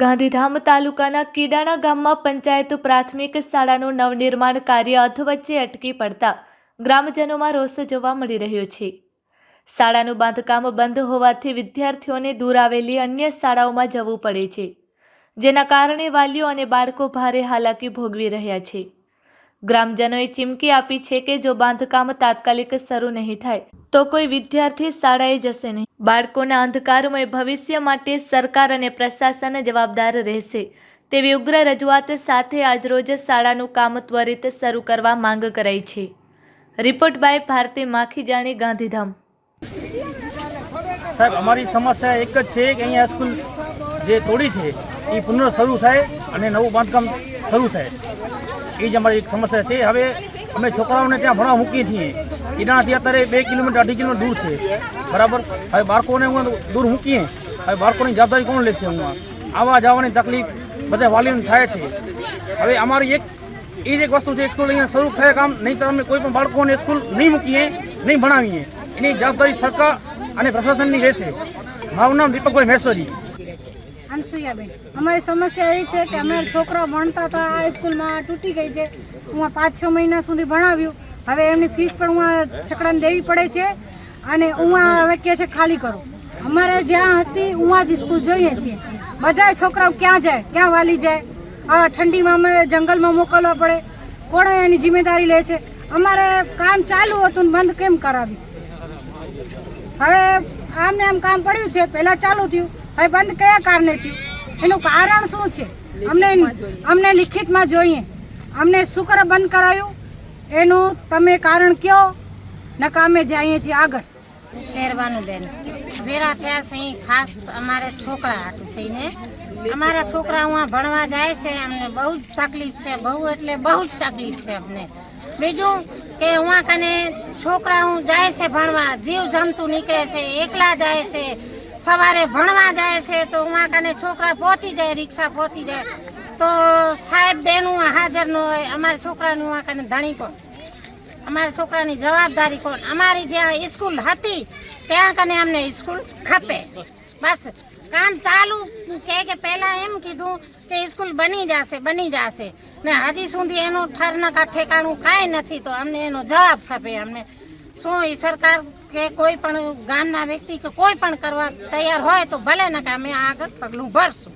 ગાંધીધામ તાલુકાના કીડાણા ગામમાં પંચાયત પ્રાથમિક શાળાનું નવનિર્માણ કાર્ય અધવચ્ચે અટકી પડતા ગ્રામજનોમાં રોષ જોવા મળી રહ્યો છે. શાળાનું બાંધકામ બંધ હોવાથી વિદ્યાર્થીઓને દૂર આવેલી અન્ય શાળાઓમાં જવું પડે છે, જેના કારણે વાલીઓ અને બાળકો ભારે હાલાકી ભોગવી રહ્યા છે. ગ્રામજનોએ ચીમકી આપી છે કે જો બાંધકામ તાત્કાલિક શરૂ નહીં થાય, તો કોઈ વિદ્યાર્થી શાળાએ જશે નહીં. બાળકોના અંધકારમય ભવિષ્ય માટે સરકાર અને પ્રશાસન જવાબદાર રહેશે. તેવી ઉગ્ર રજૂઆત સાથે આજરોજ શાળાનું કામ ત્વરિત શરૂ કરવા માંગ કરાઈ છે. Report by Bharti Makhijani, Gandhidham. સાહેબ, અમારી સમસ્યા એક જ છે કે અહીંયા સ્કૂલ જે તોડી છે, એ પુનઃ શરૂ થાય અને નવું બાંધકામ શરૂ થાય. એ જ અમારી એક સમસ્યા છે. હવે અમે છોકરાઓને ત્યાં ભણવા મૂકીએ છીએ. એનાથી અત્યારે બે કિલોમીટર, અઢી કિલોમીટર દૂર છે. બરાબર? હવે બાળકોને હું દૂર મૂકીએ. હવે બાળકોની જવાબદારી કોણ લેશે હું આવવા જવાની તકલીફ બધા વાલીઓને થાય છે. હવે અમારી એક, એ જ એક વસ્તુ છે, સ્કૂલ અહીંયા શરૂ થાય કામ નહીં તો અમે કોઈ પણ બાળકોને સ્કૂલ નહીં મૂકીએ, નહીં ભણાવીએ. એની જવાબદારી સરકાર અને પ્રશાસનની રહેશે. મારું નામ દીપકભાઈ મહેશ્વરી અનસુયાબેન અમારી સમસ્યા એ છે કે અમારા છોકરાઓ ભણતા હતા, આ સ્કૂલમાં તૂટી ગઈ છે. હું પાંચ છ મહિના સુધી ભણાવ્યું. હવે એમની ફીસ પણ હું છકડાને દેવી પડે છે અને હું હવે કહે છે ખાલી કરો. અમારે જ્યાં હતી, હું આ જ સ્કૂલ જોઈએ છીએ. બધા છોકરાઓ ક્યાં જાય, ક્યાં વાલી જાય? આ ઠંડીમાં અમે જંગલમાં મોકલવા પડે. કોણ એની જિમ્મેદારી લે છે? અમારે કામ ચાલુ હતું બંધ કેમ કરાવ્યું? હવે આમને આમ કામ પડ્યું છે, પહેલાં ચાલુ થયું. હવે બંધ કયા કારણે થયું એનું કારણ શું છે? અમને અમને લિખિતમાં જોઈએ. અમને શું કરે બંધ કરાયું. એનું તમે કારણ કયો? નકા અમે જઈએ છીએ આગળ. શેરવાનું બેન. ભેરા થયા છે અહીં ખાસ અમારે છોકરા હાટું થઈને. અમારા છોકરા હું ભણવા જાય છે. અમને બહુ જ તકલીફ છે. બહુ એટલે બહુ જ તકલીફ છે અમને. બીજું કે હું કને છોકરા હું જાય છે ભણવા. જીવ જંતુ નીકળે છે. એકલા જાય છે. સવારે ભણવા જાય છે તો ઉहाँ કને છોકરા પહોંચી જાય, રિક્ષા પહોંચી જાય. તો સાહેબ બેનું હાજર ન હોય, અમારા છોકરાનું ઉहाँ કને ધણી કોણ? અમારા છોકરાની જવાબદારી કોણ? અમારી જ્યાં સ્કૂલ હતી, ત્યાં કને અમને સ્કૂલ ખપે. બસ, કામ ચાલુ કે કે પહેલાં એમ કીધું કે સ્કૂલ બની જશે બની જશે. ને હજી સુધી એનું ઠરનકા ઠેકાણું કાંઈ નથી, તો અમને એનો જવાબ ખપે અમને. શું એ સરકાર કે કોઈ પણ ગામના વ્યક્તિ કે કોઈ પણ કરવા તૈયાર હોય તો ભલે ને કે અમે આગળ પગલું ભરશું.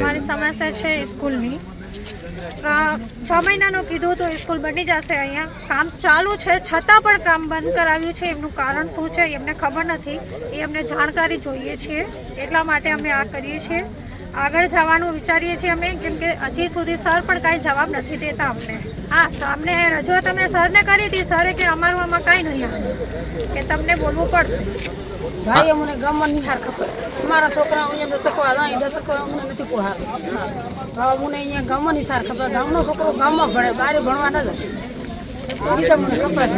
મારી સમસ્યા છે સ્કૂલની. છ મહિનાનું કીધું તો સ્કૂલ બની જશે અહીંયા. કામ ચાલુ છે, છતાં પણ કામ બંધ કરાવ્યું છે. એમનું કારણ શું છે એમને ખબર નથી. એ અમને જાણકારી જોઈએ છીએ. એટલા માટે અમે આ કરીએ છીએ. આગળ જવાનું વિચારીએ છીએ અમે, કેમ કે હજી સુધી સર પણ કાંઈ જવાબ નથી દેતા અમને. હા, સામને રજૂઆત અમે સરને કરી હતી સરે કે અમારું આમાં કાંઈ નહીં આવે, કે તમને બોલવું પડશે. ભાઈ અમને ગામમાં નિહાર ખબર. મારા છોકરા અહીંયા દસકો અહીં દસકો અમને નથી પોહાર. તો અમને અહીંયા ગામમાં નિહાર ખબર. ગામનો છોકરો ગામમાં ભણે બહાર ભણવા ન જાય. તો મને ખબર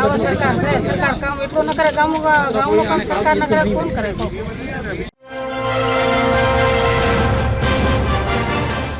આવો સરકાર છે, સરકાર કામ એટલું ન કરે ગામ ગામનું કામ સરકાર ન કરે, કોણ કરે?